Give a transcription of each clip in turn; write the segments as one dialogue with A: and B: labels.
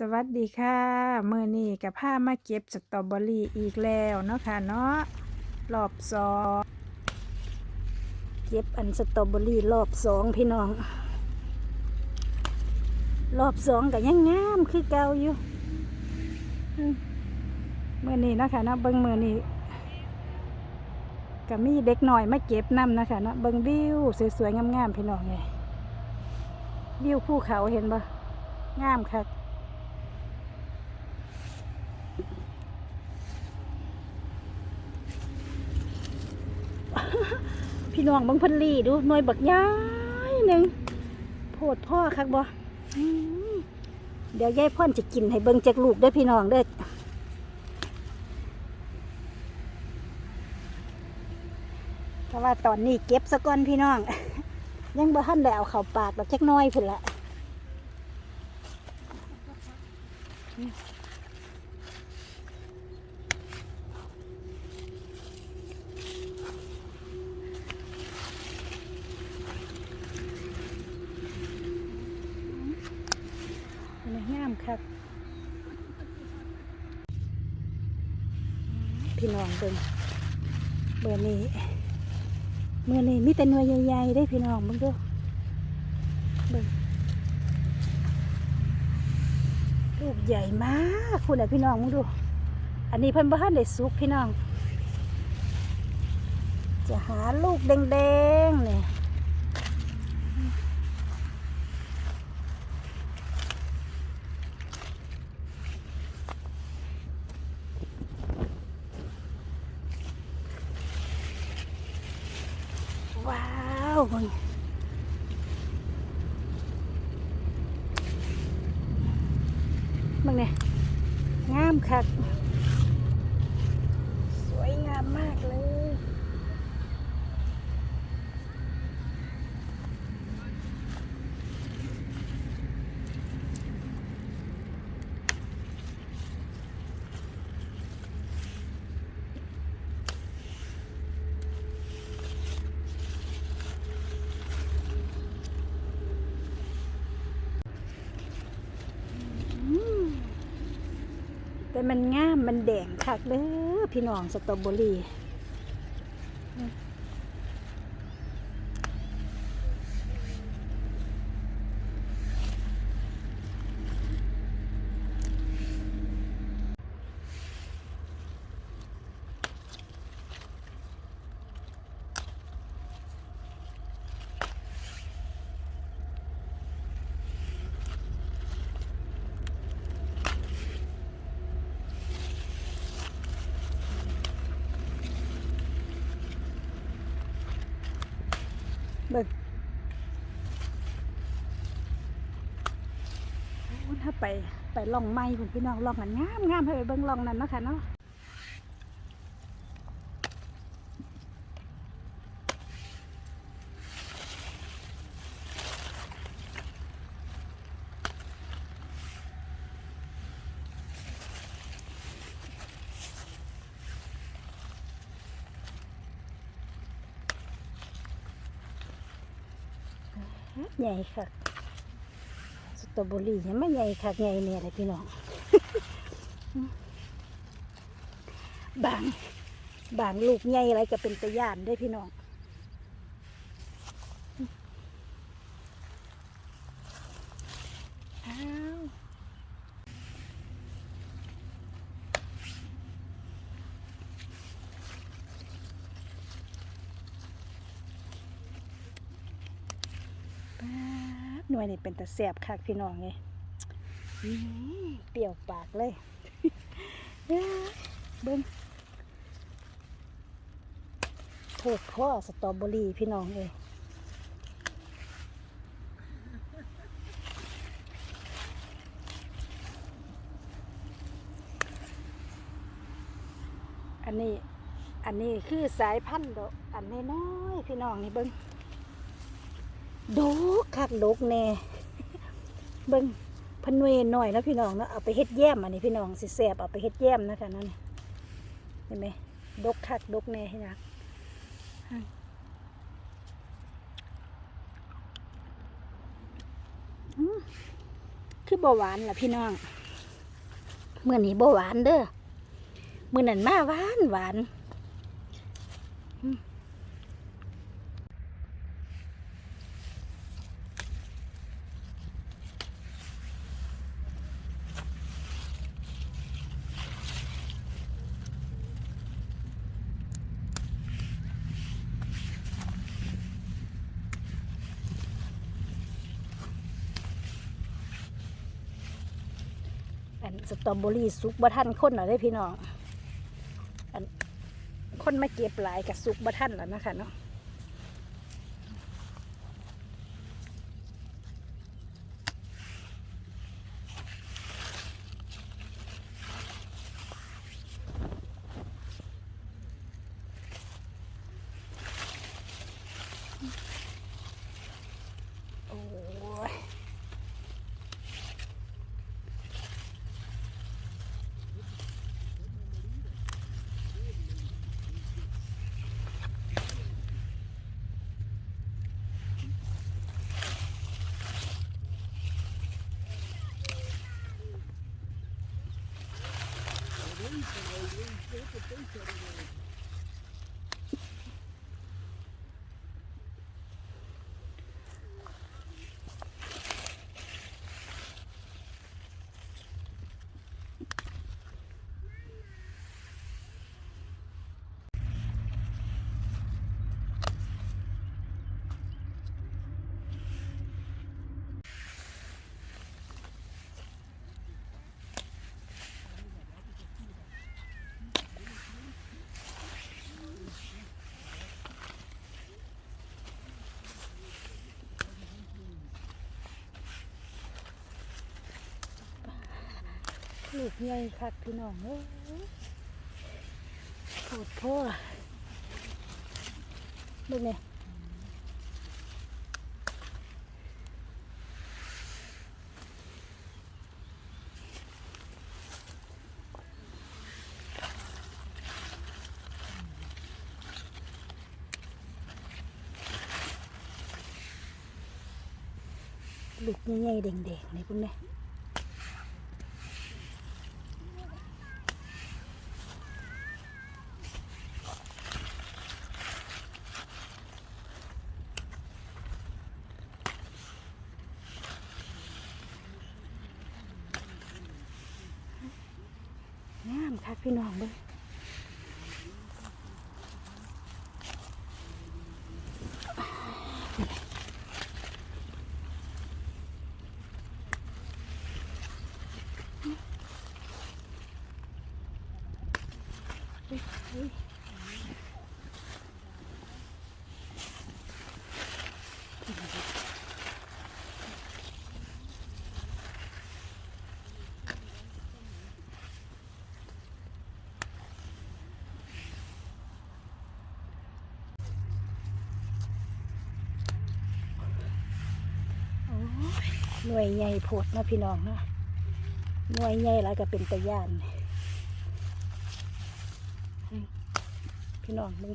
A: สวัสดีค่ะเมื่อนี้กับผ้ามาเก็บสตรอเบอรี่อีกแล้วเนาะค่ะเนาะรอบสองเก็บอันสตรอเบอรี่รอบสองพี่น้อง รอบสองก็ยังงามคือเก่าอยู่อืมมือนี้เนาะคะเนาะเบิ้งเมื่อนี้ก็มีเด็กหน่อยมาเก็บน้ำนะคะเนาะเบิ้งวิวสวยๆงามๆพี่น้องเลยวิวภูเขาเห็นปะงามค่ะ พี่น้องบังพันลีดูหน่วยบักย้ายหนึ่งโพดพ่อคักบ่อืมเดี๋ยวยายพ่อนจะกินให้เบิ่งจากลูกเด้พี่น้องเด้อแต่ว่าตอนนี้เก็บสะก่อนพี่น้อง ยังบ่ทันได้เอาเข้าปากดอกจักน้อยพุ่นละมันงามคัก พี่น้องเบิ่งเบอร์นี้เมื่อนี้มีแต่หน่วยใหญ่ๆได้พี่น้องเบิ่งดูเบิ่งลูกใหญ่มากคุณอะพี่น้องมึงดู อันนี้เพิ่นบ้านได้สุกพี่น้อง จะหาลูกแดงๆเนี่ย ว้าวมึงมึงเนี่ยงามคักสวยงามมากเลย แต่ มันงาม มันแดงคักเด้อพี่น้องสตรอเบอรี่ ถ้าไปไปล่องไม้ผมพี่น้องล่องกันงามงามให้ไปเบิ่งล่องนั้นนะคะเนาะใหญ่ค่ะ ตบุรี่เนี่ยไม่ใหญ่ค่ะใหญ่เนี่ยเลยพี่น้องบางบางลูกใหญ่อะไรก็เป็นตะยานได้พี่น้อง อ้าว ป๊าบหน่ วยนี่เป็นตะแสบคักพี่น้องไงเปรี้ยวปากเลย เบิ้งโทษข้อสตรอเบอรี่พี่น้องเลยอันนี้ อันนี้คือสายพันธุ์ดอกอันน้อยๆพี่น้องนี่เบิ้ง ดกคักดกแน่เบิ่งเพนเวหน่อยนะพี่น้องเนาะเอาไปเฮ็ดแย้มอันนี้พี่น้องสิแซ่บเอาไปเฮ็ดแย้มนะคะนั่นเห็นไหมดกคักดกแน่ให้นะอืมคือบาหวานล่ะพี่น้องเมื่อนี้บ่หวานเด้อเมื่อนั้นมาหวานหวาน สตรอเบอรี่สุกบะท่านข้นเหรอได้พี่น้องอันคนมาเก็บหลายกับสุกบะท่านแล้วนะคะเนาะ โอ้ย ลูกใหญ่คักพี่น้องเอ้ยโคตรพ่อเบิ่งเนี่ลูกใหญ่ๆแดงๆนี่พุ่นเนี่ยงามคักพี่น้องเบิ่งโอ้ย หน่วยใหญ่โพดนาะพี่น้องนะหน่วยใหญ่แล้วก็เป็นตะย่าน พี่น้องมึง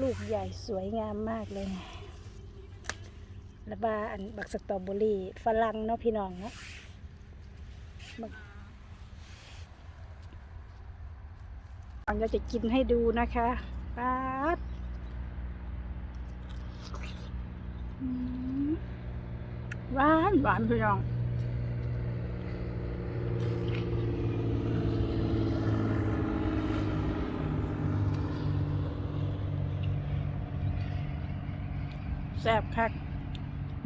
A: ลูกใหญ่สวยงามมากเลยแล้วบาอันบักสตรอเบอรี่ฝรั่งเนาะพี่น้องเนาะบักเราจะกินให้ดูนะคะป๊าดหวานหวานพี่น้อง แซ่บคัก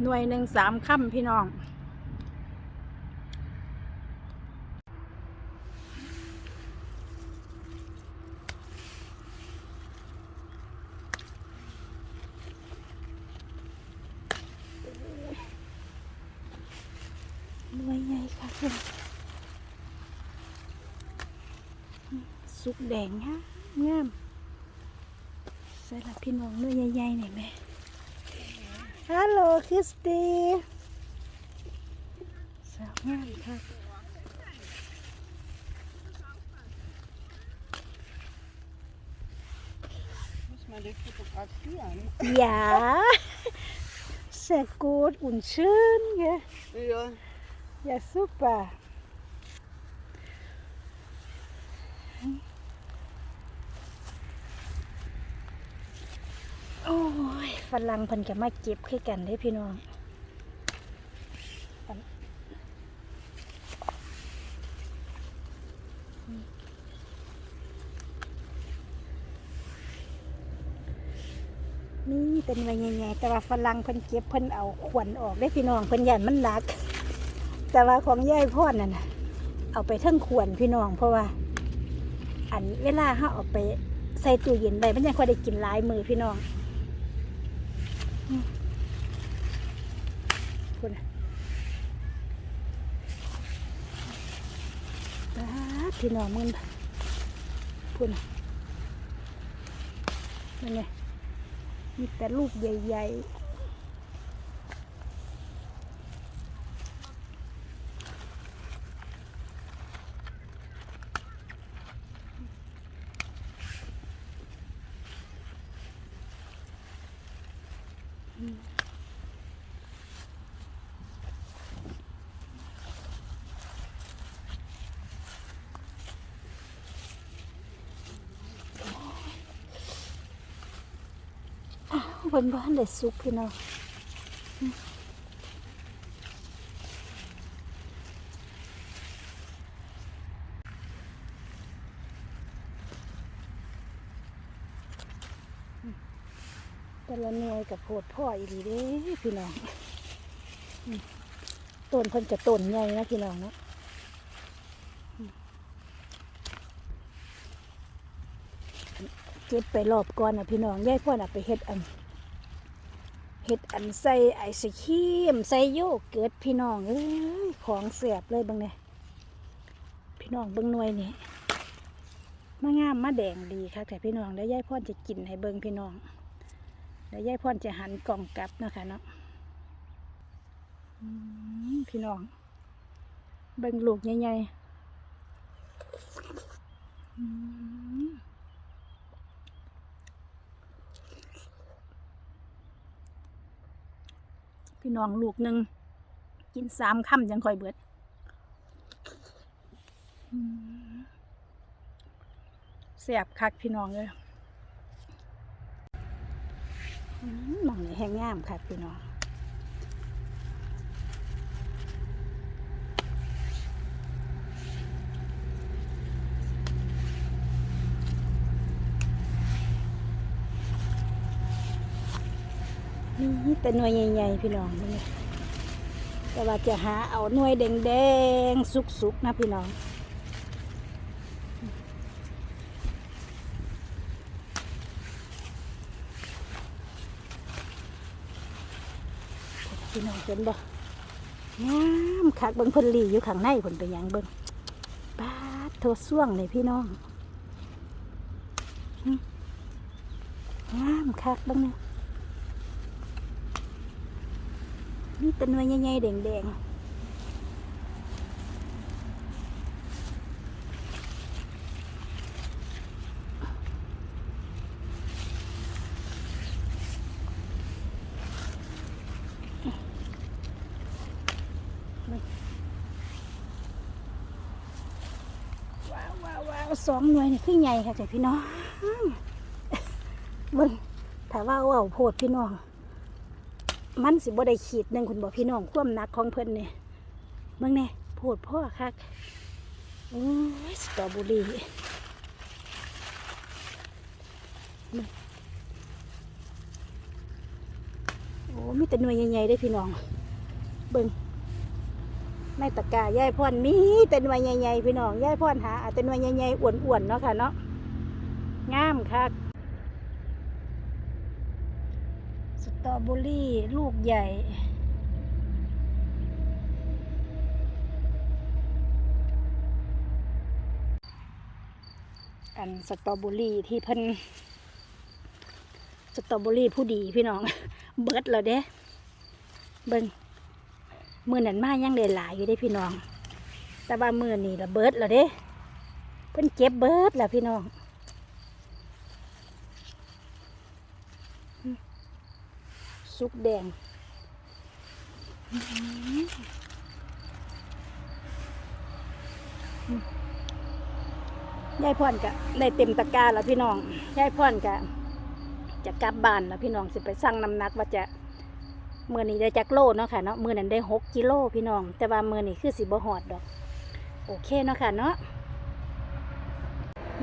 A: หน่วยหนึ่งสามค่ำพี่น้อง หน่วยใหญ่ค่ะคุณสุกแดงฮะงามใส่ละพี่น้องหน่วยใหญ่ๆหน่อยไหม ฮัลโหลคริสตีสาวงามค่ะ
B: Muss man die fotografieren?
A: Ja, sehr gut und schön. Gell?
B: Ja.
A: อย่ ฝรั่งเพิ่นจะมาเก็บคือกันเด้พี่น้องนี่เป็นไว้ใหญ่ๆแต่ว่าฝรั่งเพิ่นเก็บเพิ่นเอาขวนออกได้พี่น้องเพิ่นยันมันหนัก แต่ว่าของยายพ่อนั่นนะเอาไปเทั้งขวนพี่น้องเพราะว่า อันเวลาเฮาเอาไปใส่ตู้เย็นไว้มันยังค่อยได้กินหลายมือพี่น้อง อืมพูดนะป๊าพี่น้องมึงพูดนะนั่นไงมีแต่ลูกใหญ่ๆ อ้าวเพิ่นบ้านได้สุกพี่น้อง แต่ละหน่วย กับโพดพ่ออีหลีเด้พี่น้องต้นเพิ่นจะต้นใหญ่นะพี่น้องเนาะเก็บไปรอบก่อนนะพี่น้องยายพ่อน่ะไปเฮ็ดอันเฮ็ดอันใส่ไอศครีมใส่โยเกิร์ตพี่น้องเอ้ยของเสียบเลยเบังเนี่ยพี่น้องเบิ่งหน่วยนี่มางามมาแดงดีค่ะแต่พี่น้องแล้วยายพ่อจะกินให้เบิ่งพี่น้อง เดี๋ยวยายพรจะหันกล่องกลับนะคะเนาะอืมพี่น้องเบิ่งลูกใหญ่ๆพี่น้องลูกหนึ่งกินสามคำยังค่อยเบิดอืมแสบคักพี่น้องเลย มองนี้แห้งงามค่ะพี่น้องนี่แต่หน่วยใหญ่ๆพี่น้องนี่แต่ว่าจะหาเอาหน่วยแดงๆสุกๆนะพี่น้อง พี่น้อง เห็นบ่งามคักเบิ้งเพิ่นลีอยู่ข้างในเพิ่นไปยังเบิ้งปาดโทส่วงเลยพี่น้องงามคักเบิ้งเนี่ยนี่เป็นหน่วยใหญ่ๆแดงๆว้าวว้าวว้าว สองหน่วยนี่คือใหญ่ค่ะแต่พี่น้องเบิ่งถ้าว่าเอาโพดพี่น้อง มันสิบ่ได้ขีดหนึ่งคุณบอกพี่น้องความหนักของเพิ่นเนี่ยเบิ่งเนี่ยโพดพ่อคักโอ้ยสตรอเบอรี่โอ้มีแต่หน่วยใหญ่ๆได้พี่น้อง เบิ่ง ในตะกร้ายายพรมีแต่หน่วยใหญ่ๆพี่น้องยายพรหาเอาแต่หน่วยใหญ่ๆอ้วนๆเนาะค่ะเนาะงามคักสตรอเบอรี่ลูกใหญ่อันสตรอเบอรี่ที่เพิ่นสตรอเบอรี่ผู้ดีพี่น้อง เบิดแล้วเด้เบิ่ง มือนันมายังได้หลายอยู่เด้พี่น้อง แต่ว่ามือนี่ละเบิดแล้วเด้ เพิ่นเก็บเบิดแล้วพี่น้องสุกแดงยายพรก็ได้เต็มตะกร้าแล้วพี่น้องยายพรก็จะกลับบ้านแล้วพี่น้องสิไปสั่งน้ำหนักว่าจะ มื่อนี้ได้จักโลเนาะค่ะเนาะมื่อนั้นได้หกกิโลพี่น้อง แต่ว่ามื่อนี้คือสิบหอดดอก โอเคเนาะค่ะเนาะ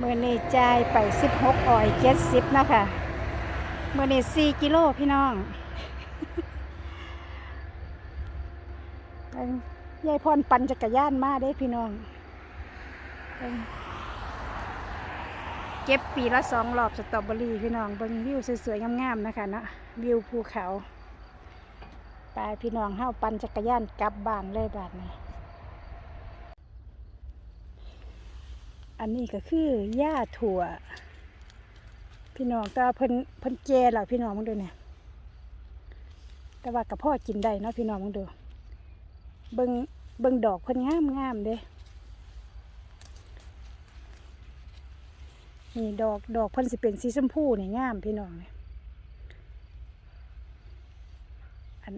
A: มื่อนี้จ่ายไปสิบหกออยเจ็ดสิบเนาะค่ะมื่อนี้สี่กิโลพี่น้องยายพรปั่นจักรยานมาได้พี่น้องเก็บปีละสองรอบสตรอเบอรี่พี่น้องเบิ่งวิวสวยๆงามๆนะคะเนาะวิวภูเขา ไปพี่น้องเฮาปั่นจักรยานกลับบ้านเลยบาดนี้ อันนี้ก็คือหญ้าถั่ว พี่น้องแต่ว่าเพิ่นเพิ่นแจแล้วพี่น้องมึงดูเนี่ยแต่ว่ากับพ่อกินได้เนาะพี่น้องมึงดู เบิงเบิงดอกเพิ่นงามงามเด้นี่ดอกดอกเพิ่นสิเป็นสีชมพูนี่งามพี่น้องเนี่ยอัน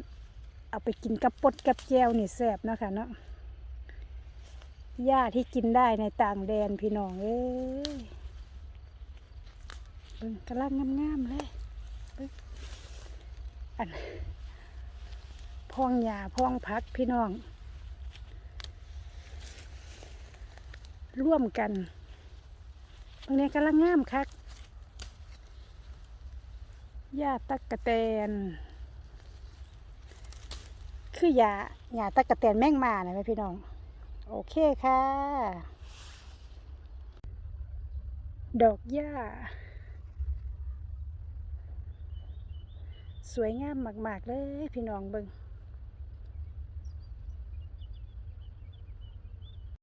A: เอาไปกินกับปดกับแจวนี่แซ่บนะคะเนาะหญ้าที่กินได้ในต่างแดนพี่น้องเอ้ยเบิ่งกำลังงามๆเลยเบิ่งอันพองหญ้าพองพักพี่น้อง ร่วมกันตรงนี้กำลังงามคักหญ้าตักกะแตน คือยาหยาตะกะแตนแมงมานะแม่พี่น้อง โอเคค่ะ ดอกหญ้า สวยงามมาก ๆ เลยพี่น้องเบิง